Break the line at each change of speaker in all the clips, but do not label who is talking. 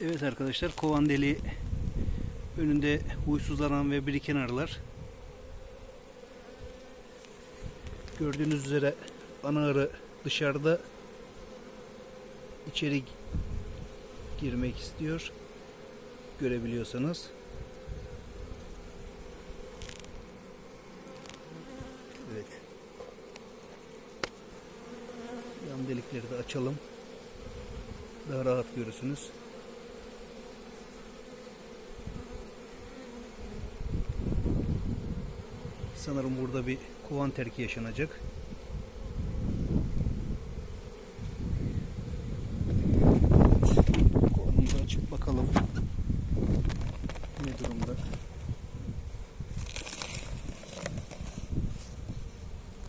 Evet arkadaşlar kovan deliği önünde huysuzlanan ve biriken arılar. Gördüğünüz üzere ana arı dışarıda içeri girmek istiyor. Görebiliyorsanız. Evet. Yan delikleri de açalım. Daha rahat görürsünüz. Sanırım burada bir kovan terki yaşanacak. Kovanımızı açıp bakalım. Ne durumda?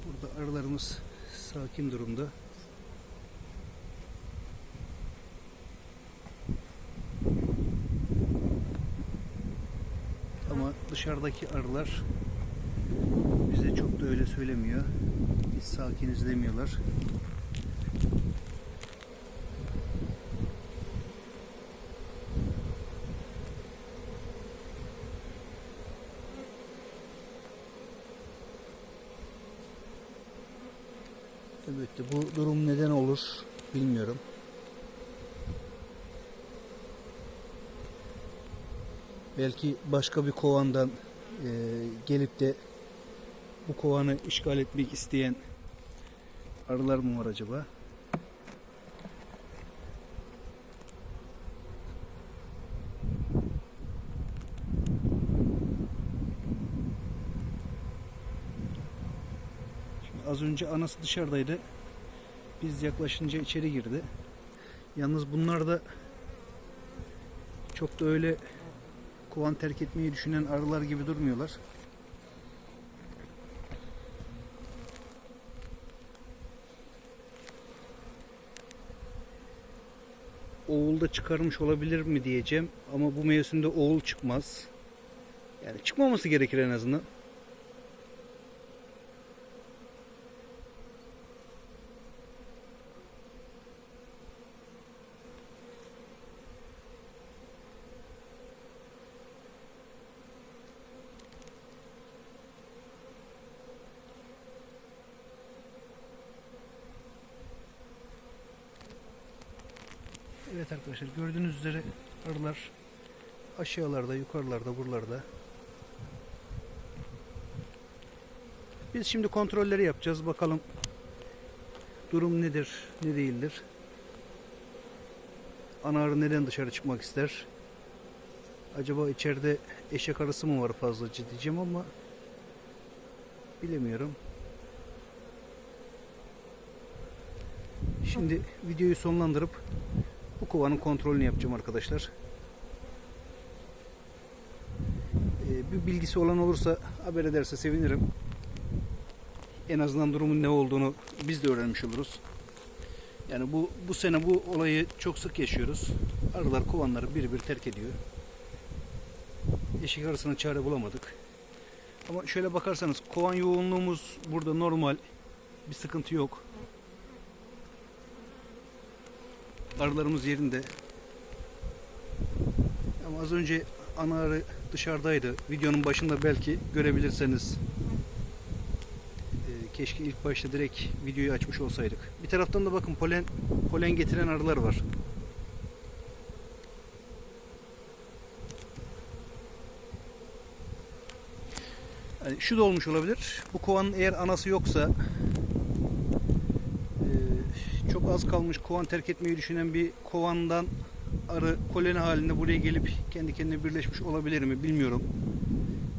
Burada arılarımız sakin durumda. Ama dışarıdaki arılar bize çok da öyle söylemiyor. Biz sakiniz demiyorlar. Evet de bu durum neden olur bilmiyorum. Belki başka bir kovandan e, gelip de bu kovanı işgal etmek isteyen arılar mı var acaba? Şimdi az önce anası dışarıdaydı. Biz yaklaşınca içeri girdi. Yalnız bunlar da çok da öyle kovan terk etmeyi düşünen arılar gibi durmuyorlar. Oğul da çıkarmış olabilir mi diyeceğim ama bu mevsimde oğul çıkmaz. Yani çıkmaması gerekir en azından. Evet arkadaşlar gördüğünüz üzere arılar aşağılarda, yukarılarda, buralarda. Biz şimdi kontrolleri yapacağız. Bakalım durum nedir, ne değildir. Ana arı neden dışarı çıkmak ister? Acaba içeride eşek arısı mı var fazlaca diyeceğim ama bilemiyorum. Şimdi videoyu sonlandırıp bu kovanın kontrolünü yapacağım arkadaşlar. Ee, bir bilgisi olan olursa haber ederse sevinirim. En azından durumun ne olduğunu biz de öğrenmiş oluruz. Yani bu bu sene bu olayı çok sık yaşıyoruz. Arılar kovanları bir bir terk ediyor. Eşik arısına çare bulamadık. Ama şöyle bakarsanız kovan yoğunluğumuz burada normal. Bir sıkıntı yok. Arılarımız yerinde. Ama az önce ana arı dışarıdaydı. Videonun başında belki görebilirseniz. Ee, keşke ilk başta direkt videoyu açmış olsaydık. Bir taraftan da bakın polen polen getiren arılar var. Yani şu da olmuş olabilir. Bu kovanın eğer anası yoksa çok az kalmış kovan terk etmeyi düşünen bir kovandan arı koloni halinde buraya gelip kendi kendine birleşmiş olabilir mi bilmiyorum.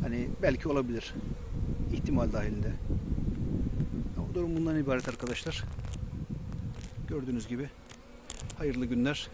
Hani belki olabilir. İhtimal dahilinde. Ama durum bundan ibaret arkadaşlar. Gördüğünüz gibi hayırlı günler.